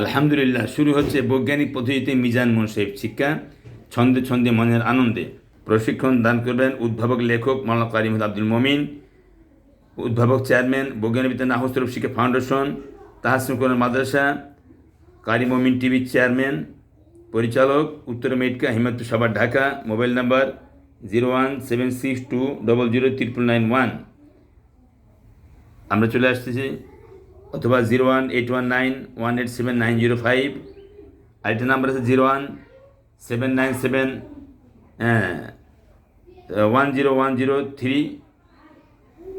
আলহামদুলিল্লাহ, শুরু হচ্ছে বৈজ্ঞানিক পদ্ধতিতে মিজান মুনসেফ, শিক্ষা, ছন্দে ছন্দে মনের আনন্দে। প্রশিক্ষণ দান করবেন উদ্ভাবক লেখক মাওলানা কারিম আব্দুল মমিন, উদ্ভাবক চেয়ারম্যান, বৈজ্ঞানিক বিদ্যা নাহসরফ শিক্ষা ফাউন্ডেশন কোরআন মাদ্রাসা কারি মমিন টিভির চেয়ারম্যান, পরিচালক, উত্তর মেটকা হিমায়ত সভা, Dhaka, mobile number zero one seven six two double zero triple nine one. আমরা চলে আসতেছি অথবা zero one eight one nine one eight seven nine zero five আরেকটা নাম্বার আছে zero one seven nine seven one zero one zero three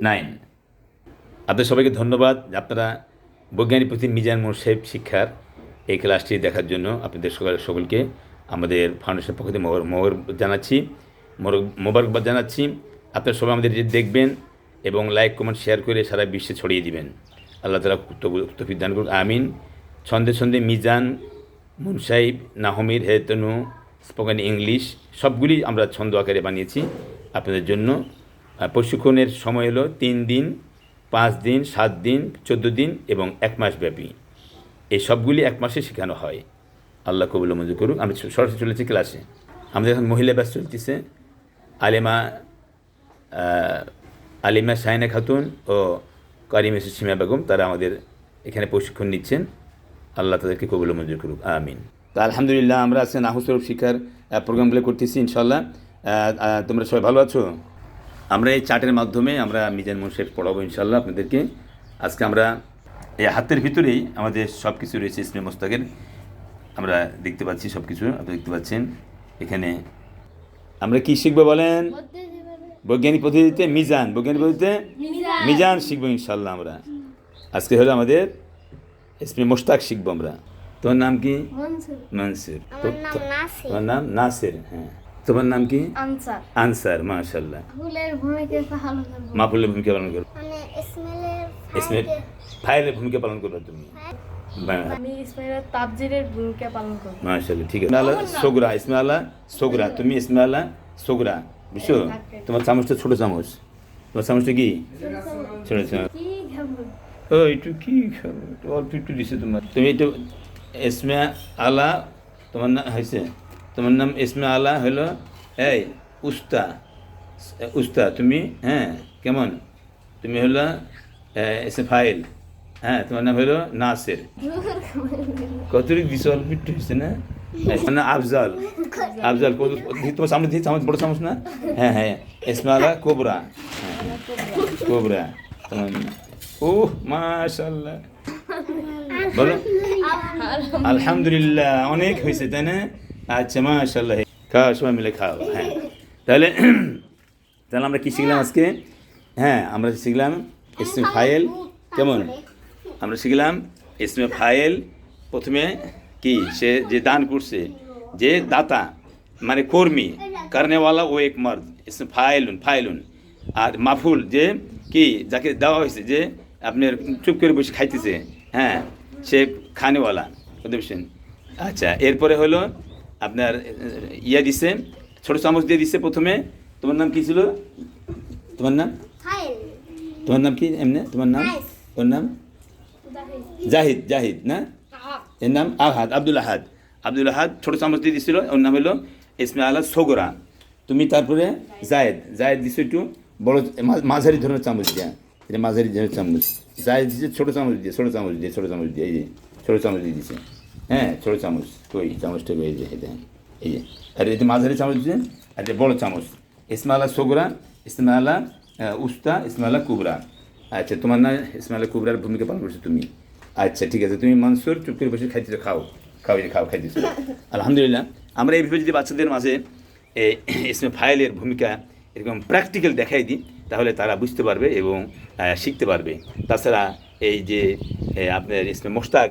nine আপনাদের সবাইকে ধন্যবাদ। আপনারা বৈজ্ঞানিক প্রতি মিজান মোর্শেব শিক্ষার এই ক্লাসটি দেখার জন্য আপনাদের সকল সকলকে আমাদের ফাউন্ডেশনের পক্ষ থেকে মোবার মোবার জানাচ্ছি মোবারকবাদ জানাচ্ছি। আপনারা সবাই আমাদের দেখবেন এবং লাইক, কমেন্ট, শেয়ার করে সারা বিশ্বে ছড়িয়ে দিবেন। আল্লাহ তালা তফিক দান করুক, আমিন। ছন্দে ছন্দে মিজান, মুনসাইব, নাহমির, হেতনু, স্পোকেন ইংলিশ, সবগুলি আমরা ছন্দ আকারে বানিয়েছি আপনাদের জন্য। প্রশিক্ষণের সময় হলো তিন দিন, পাঁচ দিন, সাত দিন, চোদ্দ দিন এবং এক মাস ব্যাপী। এই সবগুলি এক মাসে শেখানো হয়। আল্লাহ কবুল মঞ্জুর করুক। আমি সরাসরি চলেছি ক্লাসে। আমাদের এখন মহিলা ব্যাস চলতেছে। আলেমা আলিমা সাইনা খাতুন ও কারিম সীমা বেগম তারা আমাদের এখানে প্রশিক্ষণ নিচ্ছেন। আল্লাহ তাদেরকে কবুল মঞ্জুর করুক। আমিন। তা আলহামদুলিল্লাহ আমরা আজকে নাহুসরফ শিক্ষার প্রোগ্রামগুলো করতেছি ইনশাল্লাহ তোমরা সবাই ভালো আছো? আমরা এই চার্টের মাধ্যমে আমরা মিজান মুন্সেফ পড়াবো ইনশাল্লাহ আপনাদেরকে। আজকে আমরা এই হাতের ভিতরেই আমাদের সব কিছু রয়েছে ইসলাম মোস্তাকের। আমরা দেখতে পাচ্ছি সব কিছু আপনি দেখতে পাচ্ছেন। এখানে আমরা কি শিখব বলেন? বৈজ্ঞানিক পদ্ধতিতে মিজান বৈজ্ঞানিক পদ্ধতিতে মিজান। শিখব ইনশাল্লাহ আমরা। আজকে হলো আমাদের ইসমে মোস্তাক শিখব আমরা। তোমার নাম কি? মনসুর। তোমার নাম নাসির হ্যাঁ। তোমার নাম কি? আনসার। আনসার মাশাল্লাহ ফুলের ভূমিকা পালন করব। মাহফুলের ভূমিকা পালন করো। মানে ইসমাইলের ফাইলের ভূমিকা পালন করবে তুমি। আমি ইসমাইলের তাবজিরের ভূমিকা পালন করব। মাশাল্লাহ ঠিক আছে। আলা সোগরা ইসমে আলা সোগরা। তুমি ইসমে আলা সোগরা। বুঝছ? তোমার চামচটা ছোট চামচ। তোমার চামচটা কি? ছোট চামচ। ও একটু কি খাব? অল্প একটু দিছে তোমার। তুমি একটু ইসমে আলা তোমার নাম হয়েছে তোমার নাম ইসমে আলা হলো এই উস্তা। উস্তা তুমি হ্যাঁ কেমন? তুমি হলো এসে ফাইল। হ্যাঁ তোমার নাম হলো নাসের। কতটুকু দিছে? অল্প একটু হয়েছে না? তোমার নাম আফজাল। আফজাল তোমার সামনে দিয়ে বড় না? হ্যাঁ হ্যাঁ ইসমে কোবরা। হ্যাঁ কোবরা ও মাশাল্লাহ বলো। আলহামদুলিল্লাহ, অনেক হয়েছে, তাই না? আচ্ছা মাশাল্লাহ খাওয়া সবাই মিলে খাওয়া হ্যাঁ। তাহলে তাহলে আমরা কি শিখলাম আজকে? হ্যাঁ আমরা শিখলাম ইসমে ফাইল কেমন? আমরা শিখলাম ইসমে ফাইল প্রথমে কি সে যে দান করছে যে দাতা মানে কর্মী কারণেওয়ালা ও এক মর্দ ফাইলুন ফাইলুন। আর মাফুল যে কি যাকে দেওয়া হয়েছে যে আপনার চুপ করে বসে খাইতেছে হ্যাঁ সে খানেওয়ালা বুঝতে পারছেন? আচ্ছা এরপরে হলো আপনার ইয়া দিছে ছোট চামচ দিয়ে দিছে প্রথমে তোমার নাম কি ছিল? তোমার নাম? তোমার নাম কি এমনি? তোমার নাম। ওর নাম? জাহিদ জাহিদ না? এর নাম আহাদ, আব্দুল আহাদ। আব্দুল আহাদ ছোট চামচ দিয়ে দিছিল, ওর নাম হলো ইসমে আলা সোগরা। তুমি তারপরে জায়েদ জায়েদ দিছো একটু বড় মাঝারি ধরনের চামচ দিয়া। এটা মাঝারি ধরনের চামচ। জায়েদ দিছে ছোট চামচ দিয়ে, ছোট চামচ দিয়ে, ছোট চামচ দিয়ে, এই যে ছোট চামচ দিয়ে দিছে। হ্যাঁ ছোট চামচ। কই? চামচটা এই যে এই যে আর এটা মাঝারি চামচ দিছে আর এটা বড় চামচ। ইসমে আলা সোগরা ইসমে আলা উস্তা ইসমে আলা কুবরা। আচ্ছা তোমার না ইসমাইল কুবরার ভূমিকা পালন করছ তুমি। আচ্ছা ঠিক আছে তুমি মানসুর চুপ করে বসে খাইতেছো খাও খাও এই খাও খাইতেছো আলহামদুলিল্লাহ আমরা এইভাবে যদি বাচ্চাদের মাঝে এই ইসমে ফাইলের ভূমিকা এরকম প্র্যাকটিক্যাল দেখাই দিই তাহলে তারা বুঝতে পারবে এবং শিখতে পারবে। তাছাড়া এই যে আপনার ইসমে মোস্তাক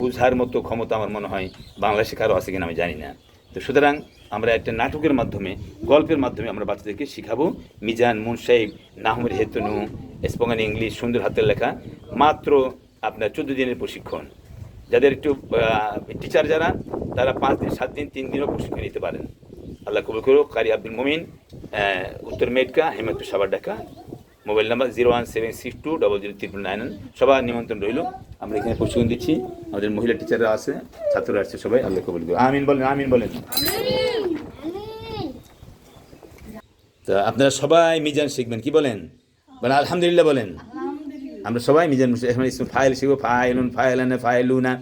বুঝার মতো ক্ষমতা আমার মনে হয় বাংলাদেশে কারও আছে কিনা আমি জানি না। তো সুতরাং আমরা একটা নাটকের মাধ্যমে গল্পের মাধ্যমে আমরা বাচ্চাদেরকে শিখাবো। মিজান মুনসাইব নাহমের হেতনু স্পোকেন ইংলিশ সুন্দর হাতের লেখা মাত্র আপনার চোদ্দ দিনের প্রশিক্ষণ। যাদের একটু টিচার যারা, তারা পাঁচ দিন, সাত দিন, তিন দিনও প্রশিক্ষণ নিতে পারেন। আল্লাহ কবুল করুক। কারি আব্দুল মমিন উত্তর মেটকা, হেমন্ত Savar Dhaka mobile number zero one seven six two double zero triple nine. সবার নিমন্ত্রণ রইল। আমরা এখানে প্রশিক্ষণ দিচ্ছি। আমাদের মহিলা টিচাররা আছে, ছাত্ররা আসছে সবাই আল্লাহ কবুল করুন আমিন বলেন আমিন বলেন। তো আপনারা সবাই মিজান শিখবেন। কি বলেন? বলেন, আলহামদুলিল্লাহ বলেন। আমরা সবাই মিজান এখন ইসমে ফাইল শিখব ফাইলুন ফাইলানে ফাইলুনা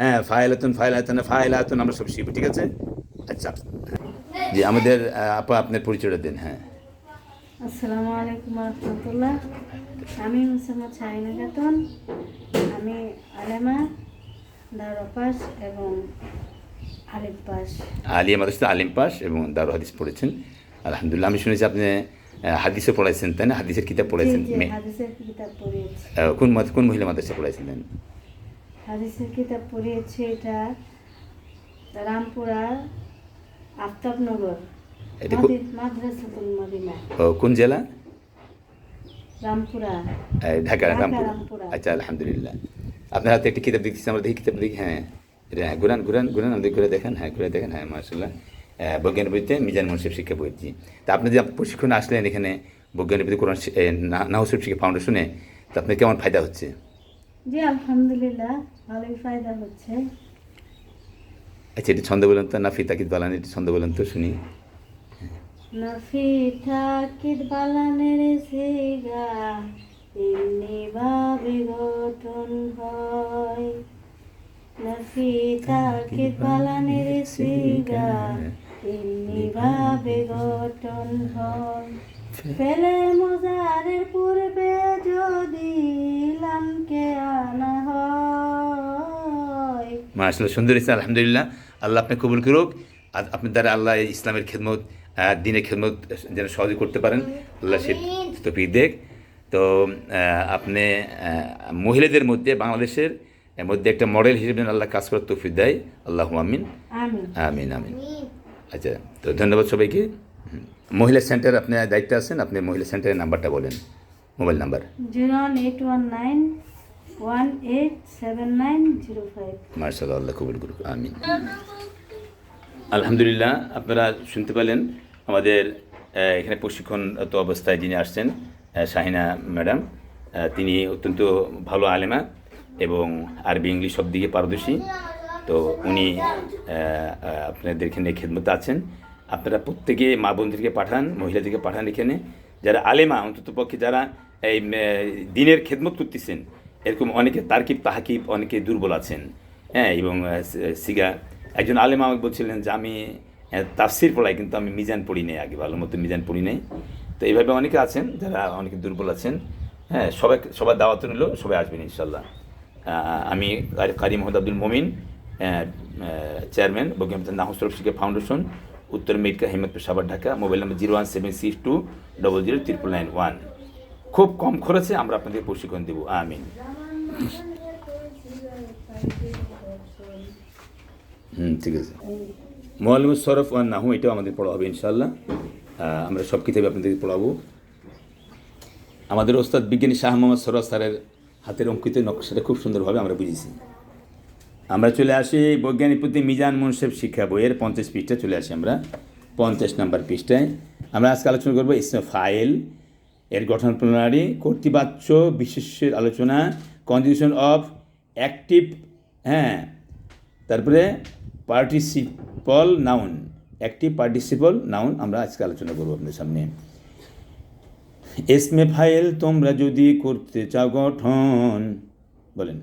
হ্যাঁ ফাইলাতুন ফাইলাতুন ফাইলাতুন আমরা সব শিখব ঠিক আছে? আচ্ছা। জি আমাদের আপা আপনার পরিচয়টা দেন হ্যাঁ। আসসালামু আলাইকুম রহমতুল্লাহ। আমি মুসাম্মদ খাতুন আমি আলেমা দারো পাস এবং আলিফ পাস আলিয়া মাদ্রাসা আলিম পাস এবং দারু হাদিস পড়েছেন। আলহামদুলিল্লাহ আমি শুনেছি আপনি আহ, হাদিসও পড়াইছেন তাই না? হাদিসের কিতাব পড়াইছেন কোন কোন মহিলা মাদ্রাসা পড়াইছিলেন হাদিসের কিতাব পড়িয়েছি এটা রামপুরা আফতাবনগর এটা মাদ্রাসাতুল মদিনা। কোন জেলা? রামপুরা। ঢাকা রামপুরা। আচ্ছা আলহামদুলিল্লাহ। আপনার হাতে একটা কিতাব দেখতেছি আমরা দেখি কিতাব দেখি হ্যাঁ। এটা হ্যাঁ ঘুরান ঘুরান ঘুরান আমাদের ঘুরে দেখেন হ্যাঁ ঘুরে দেখেন হ্যাঁ মার্শাল্লাহ বৈজ্ঞানিক বইতে মিজান মুন্সিফ শিক্ষা বইটি। তা আপনি যে প্রশিক্ষণে আসলেন এখানে বৈজ্ঞানিক বইতে কোরআন নাহুসুফ শিক্ষা ফাউন্ডেশনে তো আপনার কেমন ফায়দা হচ্ছে? জি আলহামদুলিল্লাহ ভালোই ফায়দা হচ্ছে। আচ্ছা এটি ছন্দ বলেন তো নাফি তাকিদ বালান এটি ছন্দ বলুন তো শুনি। নফি থাকিত বালানের সিগা এমনি ভাবে গঠন হয়। নফি থাকিত বালানের সিগা এমনি ভাবে গঠন হয়। ফেলে মজারের পূর্বে যদি লামকে আনা হয়। মাশাল্লাহ সুন্দর হয়েছে, আলহামদুলিল্লাহ। আল্লাহ আপনি কবুল করুক। আর আপনার দ্বারা আল্লাহ ইসলামের খেদমত দিনের খেদমত যেন সহজে করতে পারেন। আল্লাহ সে তফিক দেখ। তো আপনি মহিলাদের মধ্যে বাংলাদেশের এর মধ্যে একটা মডেল হিসেবে যেন আল্লাহ কাজ করার তৌফিক দেয়। আল্লাহ আমিন। আমিন। আমিন আচ্ছা তো ধন্যবাদ সবাইকে। মহিলা সেন্টার আপনার দায়িত্বে আছেন আপনি মহিলা সেন্টারের নাম্বারটা বলেন mobile number. Zero eight one nine one eight seven nine zero five. মার্শাল্লাহ আল্লাহ কবুল করুক আমিন। আলহামদুলিল্লাহ আপনারা শুনতে পেলেন আমাদের এখানে প্রশিক্ষণরত অবস্থায় যিনি আসছেন শাহিনা ম্যাডাম। তিনি অত্যন্ত ভালো আলেমা। এবং আরবি, ইংলিশ সব দিকে পারদর্শী। তো উনি আপনাদের এখানে খেদমতে আছেন। আপনারা প্রত্যেকে মা বোনদেরকে পাঠান, মহিলাদেরকে পাঠান এখানে। যারা আলেমা, অন্তত পক্ষে যারা এই দিনের খেদমত করতেছেন, এরকম অনেকে তারকিব, তাহাকিব, অনেকে দুর্বল আছেন। হ্যাঁ এবং সিগা, একজন আলেম আমাকে বলছিলেন যে, আমি তাফসির পড়াই, কিন্তু আমি মিজান পড়ি নাই আগে, ভালো মতো মিজান পড়ি নাই। তো এইভাবে অনেকে আছেন, যারা অনেকে দুর্বল আছেন। হ্যাঁ সবাই সবার দাওয়াত নিল সবাই আসবেন ইনশাল্লাহ আমি কারি- মোহাম্মদ আব্দুল মমিন চেয়ারম্যান বৈজ্ঞানিক নাহসরফ শিক্ষা ফাউন্ডেশন উত্তর Medica Hemayetpur Savar Dhaka mobile number zero one seven six two double zero triple nine one খুব কম খরচে আমরা আপনাদের প্রশিক্ষণ দেবো। আমিন। হুম, ঠিক আছে। মোয়াল্লিম সরফ ওয়ান নাহু, এটাও আমাদের পড়া হবে ইনশাল্লাহ আমরা সব কিতাবে আপনাদেরকে পড়াবো। আমাদের ওস্তাদ বিজ্ঞানী শাহ মোহাম্মদ সরফ স্যারের হাতের অঙ্কিত নকশাটা খুব সুন্দরভাবে আমরা বুঝেছি। আমরা চলে আসি বৈজ্ঞানিক প্রতি মিজান মুন্সেফ শিক্ষা বইয়ের পঞ্চাশ পৃষ্ঠা চলে আসি আমরা। পঞ্চাশ নাম্বার পৃষ্ঠায়। আমরা আজকে আলোচনা করব ইসমে ফাইল এর গঠন প্রণালী, কর্তৃপাচ্য বিশেষের আলোচনা কনজুগেশন অফ অ্যাক্টিভ হ্যাঁ তারপরে participle noun active participle noun আমরা আজকে আলোচনা করব আপনাদের সামনে। এসমে ফাইল তোমরা যদি করতে চাও গঠন বলেন।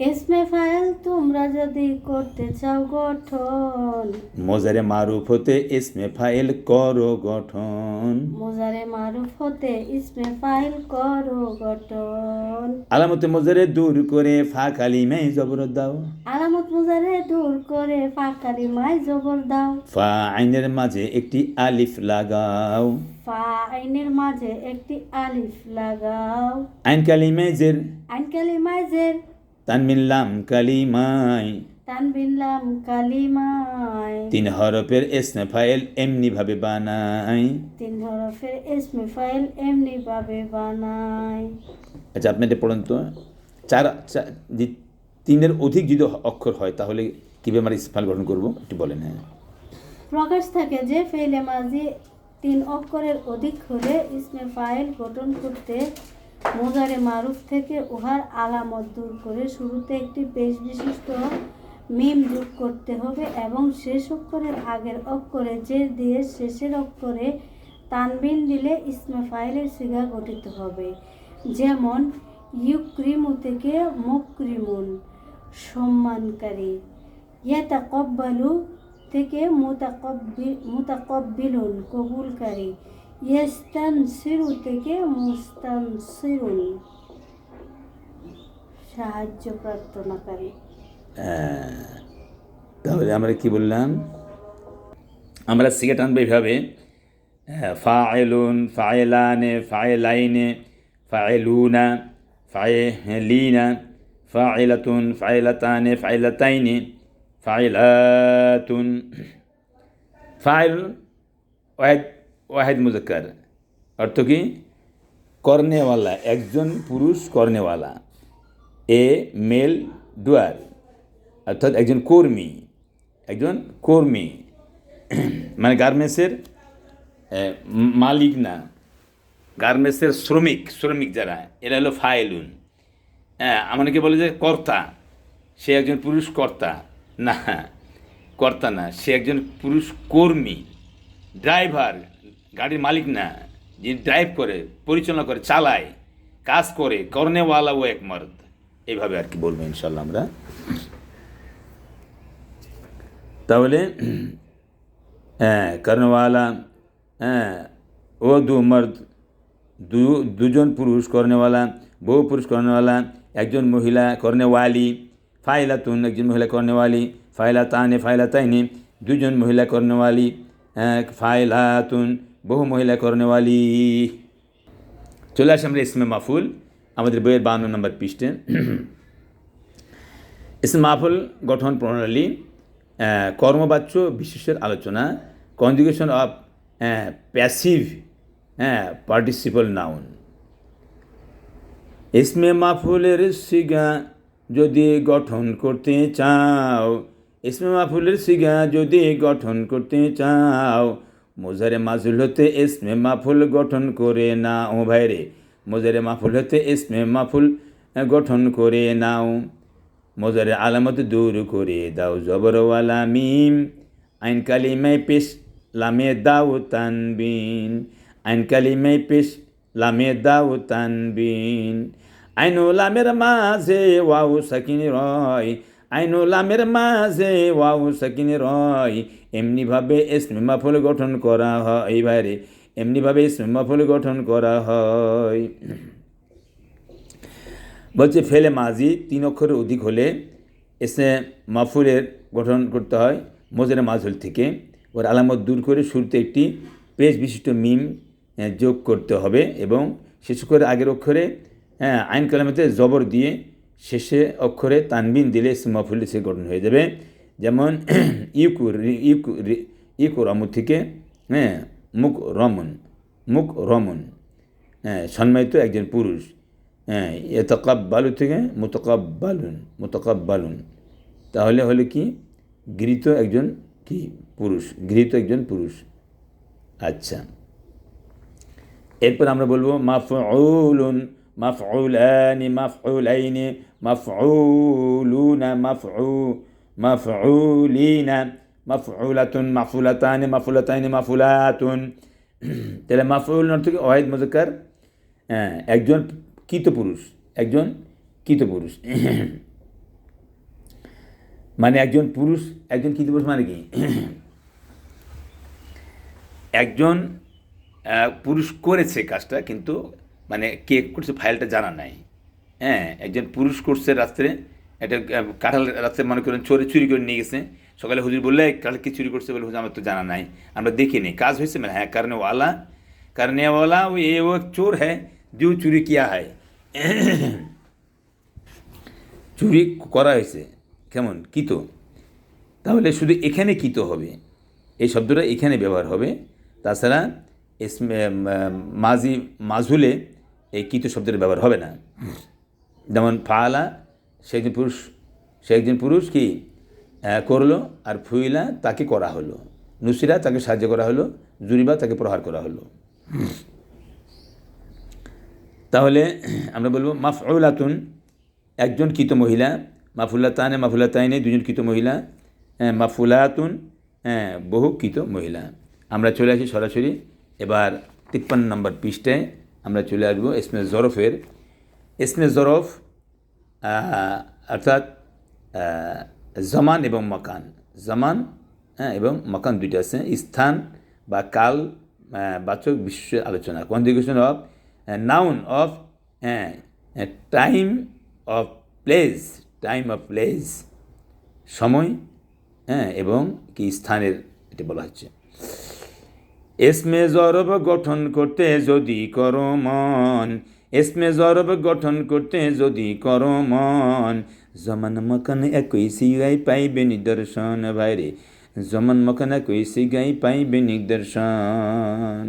এসমে ফাইল তোমরা যদি করতে চাও গঠন। মজারে মারুফ হতে এসমে ফাইল করো গঠন। মোজারে মারুফ হতে ইসমে ফাইল করো গঠন। আলামতে মজারে দূর করে ফা কালিমে জবর দাও। আলামত মোজারে দূর করে ফাঁকারি মাই জবর দাও। ফা আইনের মাঝে একটি আলিফ লাগাও। ফা আইনের মাঝে একটি আলিফ লাগাও। আইন কালিমে জের আইন কালিমায় জের তানমিন লাম কালিমাই। তানবিন লাম কালিমায় তিন হরফের এসমে ফাইল এমনি ভাবে বানাই। তিন হরফের এসমে ফাইল এমনি ভাবে বানায় আচ্ছা আপনি এটা পড়ুন তো। চার তিনের অধিক যদি অক্ষর হয় তাহলে কীভাবে আমরা ইসফাল গঠন করব? একটু বলেন হ্যাঁ। প্রকাশ থাকে যে ফেলে মাঝি তিন অক্ষরের অধিক হলে ইসমে ফাইল গঠন করতে মোজারে মারুফ থেকে উহার আলামত দূর করে শুরুতে একটি পেশ বিশিষ্ট মিম যোগ করতে হবে এবং শেষ অক্ষরের আগের অক্ষরে জের দিয়ে শেষের অক্ষরে তানবিন দিলে ইসমে ফাইলের সিগা গঠিত হবে। যেমন, ইউক্রিমু থেকে মুক্রিমুন, সম্মানকারী। ইয়াতাকব্বালু থেকে মুতাকব্বি, মুতাকব্বিলুন কবুলকারী ইস্তানসিরু থেকে মুস্তানসিরুন। সাহায্য প্রার্থনাকারী তাহলে আমরা কি বললাম? আমরা সিগে টানবো এইভাবে। ফায়েলুন ফায়েলানে ফায়েলাইনে ফায়েলুনা ফায়েলিনা ফায়েলাতুন ফায়েলাতানে ফায়েলাতাইনে ফায়েলাতুন ফাইল ওয়াহেদ ওয়াহেদ মুজাক্কার। অর্থ কি? কর্নেওয়ালা, একজন পুরুষ কর্নেওয়ালা। এ মেল ডুয়ার, অর্থাৎ একজন কর্মী একজন কর্মী। মানে গার্মেন্টসের মালিক না, গার্মেন্টসের শ্রমিক শ্রমিক যারা, এরা হলো ফাইলুন। হ্যাঁ আমাকে বলে যে কর্তা, সে একজন পুরুষ কর্তা। না, কর্তা না, সে একজন পুরুষ কর্মী, ড্রাইভার, গাড়ির মালিক না, যিনি ড্রাইভ করে, পরিচালনা করে, চালায়, কাজ করে, কর্নেওয়ালা ও এক মর্দ। এইভাবে আর কি বলব ইনশাল্লাহ আমরা। তাহলে হ্যাঁ কর্নেওয়ালা হ্যাঁ ও দু মর্দ, দু, দুজন পুরুষ কর্নেওয়ালা, বহু পুরুষ কর্নেওয়ালা, একজন মহিলা কর্নেওয়ালি ফাইলাতুন একজন মহিলা কর্নেওয়ালি ফাইলা তানে ফাইলা তাইনি দুজন মহিলা কর্নেওয়ালি ফাইলাতুন, বহু মহিলা কর্নেওয়ালি চলে আসে আমরা ইসমে মাফুল, আমাদের বইয়ের বান্ন নম্বর পৃষ্ঠে। ইসমে মাফুল গঠন প্রণালী কর্মবাচ্য বিশেষের আলোচনা, কনজুগেশন অফ প্যাসিভ হ্যাঁ পার্টিসিপল নাউন। ইসমে মাফুলের সিগা যদি গঠন করতে চাও, ইসমে মাফুলের সিগা যদি গঠন করতে চাও, মোজারে মাজুল হতে ইসমে মাফুল গঠন করে নাও। ভাইরে, মোজারে মাফুল হতে ইসমে মাফুল গঠন করে নাও। মোজারে আলামত দূর করে দাও জবরওয়ালা মিম। আইন কালিমায় পেশ, লামে দাও তানবিন। আইন কালিমায় পেশ, লামে দাও তানবিন। আইনু লামের মাঝে ওয়াউ সাকিনি রয় আইনু লামের মাঝে ওয়াউ সাকিনি রয়। এমনিভাবে ইসমে মাফুল গঠন করা হয় এইবারে এমনিভাবে ইসমে মাফুল গঠন করা হয়। বলছে, ফেলে মাজি তিন অক্ষরের অধিক হলে এসে মাফুলের গঠন করতে হয় মোজারে মাজুল থেকে। ওর আলামত দূর করে শুরুতে একটি পেজ বিশিষ্ট মিম যোগ করতে হবে এবং শেষ করে আগের অক্ষরে হ্যাঁ আইন কালামতে জবর দিয়ে শেষে অক্ষরে তানবিন দিলে ইসমে মাফুল সে গঠন হয়ে যাবে। যেমন ইউকু রি- ইকু রমু থেকে হ্যাঁ মুখ রমন মুখ রমন হ্যাঁ সম্মানিত একজন পুরুষ হ্যাঁ এতকাব্বালু থেকে মুতকাব্বালুন মুতকাব্বালুন। তাহলে হলে কি? গৃহীত একজন কি? পুরুষ, গৃহীত একজন পুরুষ। আচ্ছা। এরপর আমরা বলব, মাফউলুন মাফউলানি মাফউলাইনি মাফউলুনা মাফউ মাফউলিনা মাফউলাতুন মাফুলাতানি মাফুলাতাইনি মাফুলাতুন তাহলে মাফউল অর্থ কি ওয়াহিদ মুজাক্কার হ্যাঁ একজন কৃত পুরুষ, একজন কৃত পুরুষ। মানে একজন পুরুষ, একজন কৃত পুরুষ মানে কি? একজন পুরুষ করেছে কাজটা, কিন্তু মানে কে করছে ফাইলটা জানা নাই। হ্যাঁ একজন পুরুষ করছে রাত্রে, একটা কাঁঠাল রাত্রে মনে করেন চোরে চুরি করে নিয়ে গেছে। সকালে হুজুর বললে কাল কি চুরি করছে? বলে, হুজুর, আমার তো জানা নাই, আমরা দেখিনি কাজ হয়েছে মানে হ্যাঁ কারণে ওয়ালা কারণে ওয়ালা, ও, এ, ও চোর হ্যাঁ যে চুরি কিয়া হয়। চুরি করা হয়েছে। কেমন? কিত তাহলে শুধু এখানে কী তো হবে? এই শব্দটা এখানে ব্যবহার হবে। তাছাড়া ইসমে ম- মাজি মাজুলে এই কিত শব্দের ব্যবহার হবে না। যেমন ফালা, সে একজন পুরুষ, সে একজন পুরুষ কি করল আর ফুইলা তাকে করা হলো। নুসিরা তাকে সাহায্য করা হলো, জুরিবা তাকে প্রহার করা হলো। তাহলে আমরা বলব, মাফউলাতুন, একজন কৃত মহিলা মাফুল্লাতানে মাফুল্লাতাইনে দুজন কৃত মহিলা মাফুলাতুন হ্যাঁ বহু কৃত মহিলা। আমরা চলে আসি সরাসরি এবার তিপ্পান্ন নম্বর পৃষ্ঠায় আমরা চলে আসব এসমে জরফের। এসমে জরফ অর্থাৎ জমান এবং মকান। জমান হ্যাঁ এবং মকান দুইটা আছে। স্থান বা কাল বাচক বিশ্ব আলোচনা। Conjugation of noun of time of place time of place সময় হ্যাঁ এবং কি স্থানের, এটা বলা হচ্ছে। এসমে জরব গঠন করতে যদি করো মন এসমে জরব গঠন করতে যদি করো মন। জমান মকান একই সিগাই পাইবে নিদর্শন ভাইরে, জমান মকান একই সিগাই পাইবে নিদর্শন।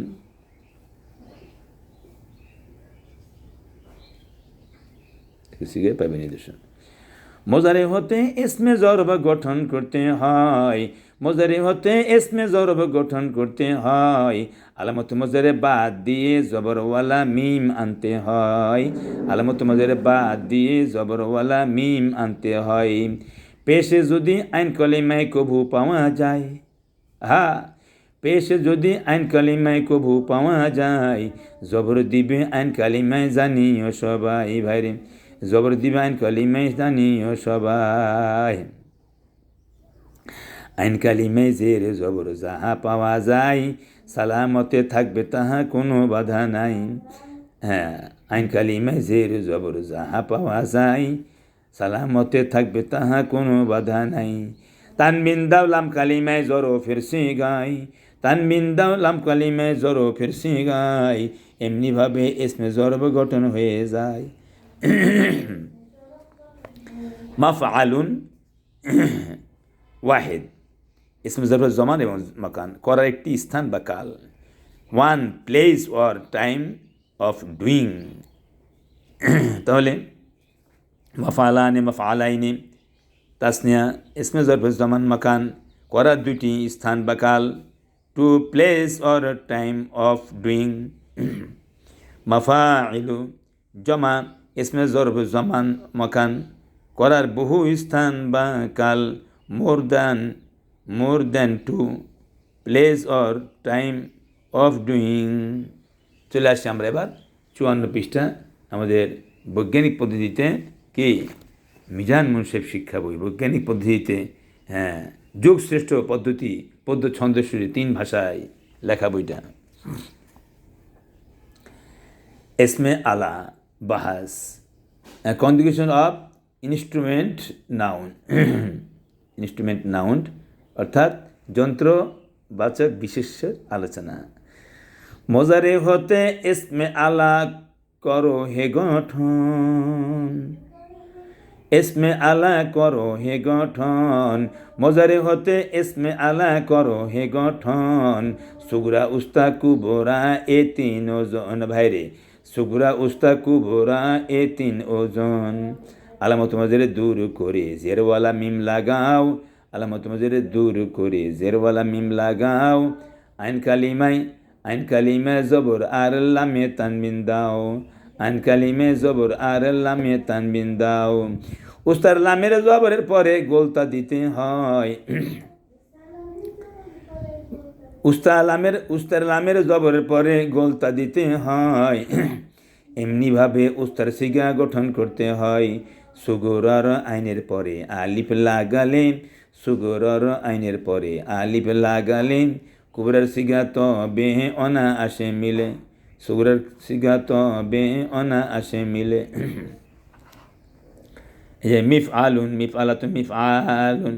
সিগাই নিদর্শন। মোজারে হতে এসমে জরব গঠন করতে হয় মোজারে হতে এসমে জরব গঠন করতে হয়। আলামত মোজারে বাদ দিয়ে জবরওয়ালা মিম আনতে হয়। আলামত মোজারে বাদ দিয়ে জবরওয়ালা মিম আনতে হয়। পেশে যদি আইন কলিমায় কভু পাওয়া যায়, হা, পেশে যদি আইন কালিমায় কভু পাওয়া যায়, জবর দিবে আইন কালিমায় জানিও সবাই, ভাইরে, জবর দিবে আইন কালিমায় জানিও সবাই। আইন কালিমায় জের জবর যাহা পাওয়া যায়, সালামতে থাকবে তাহা কোনো বাধা নাই। হ্যাঁ আইন কালিমায় জের জবর যাহা পাওয়া যায়, সালামতে থাকবে তাহা কোনো বাধা নাই। তানবিন দাওলাম কালিমায় জরো ফিরসি গাই তানবিন দাওলাম কালিমায় জরো ফিরসি গাই এমনিভাবে এসমে জরব গঠন হয়ে যায়। মাফ আলুন, ওয়াহেদ। ইসমে জমান এবং মাকান করার একটি স্থান বা কাল। One place or time of doing তাহলে মফালানে মফালাইনে, তাসনিয়া ইসমে জমান, মাকান করার দুটি স্থান বা কাল। Two place or time of doing মাফাইলু, জমা ইসমে জমান, মাকান করার বহু স্থান বা কাল। More than more than two place or time of doing চলে আসছি আমরা এবার চুয়ান্ন পৃষ্ঠা আমাদের বৈজ্ঞানিক পদ্ধতিতে কি? মিজান মুন্সেফ শিক্ষা বই। বৈজ্ঞানিক পদ্ধতিতে হ্যাঁ যুগ শ্রেষ্ঠ পদ্ধতি, পদ্য ছন্দস্বরী তিন ভাষায় লেখা বইটা। এসমে আলা, বাহাস conjugation of instrument noun. Instrument noun অর্থাৎ যন্ত্রবাচক বিশেষের আলোচনা। মজারে হতে এসমে আলা করো হে গঠন। এসমে আলা করো হে গঠন। মজারে হতে এসমে আলা করো হে গঠন। সুগুরা উস্তা কুবোরা এ তিন ওজন। ভাইরে, সুগুরা উস্তা কুবোরা এ তিন ওজন। আলামত মজারে দূর করে, জেরওয়ালা মিম লাগাও। আলামত মজারে দূর করে, জেরওয়ালা মিম লাগাও। আইন কালিমাই, আইন কালিমে জবর আর লামে তানবিন দাও। আইন কালিমে জবর আর লামে তানবিন দাও। উস্তার লামের জবরের পরে গোলতা দিতে হয়। উস্তা লামের, উস্তার লামের জবরের পরে গোলতা দিতে হয়। এমনিভাবে উস্তার সিগা গঠন করতে হয়। সুগরর আইনের পরে আলিফ লাগালে সুগরর আইনের পরে আলিফ লাগালে কুবরার সিগা তো বেহে অনা আসে মিলে সুগরার সিগা তো বেহে অনা আসে মিলে এই যে মিফ আলুন মিফ আলাতুন মিফ আলুন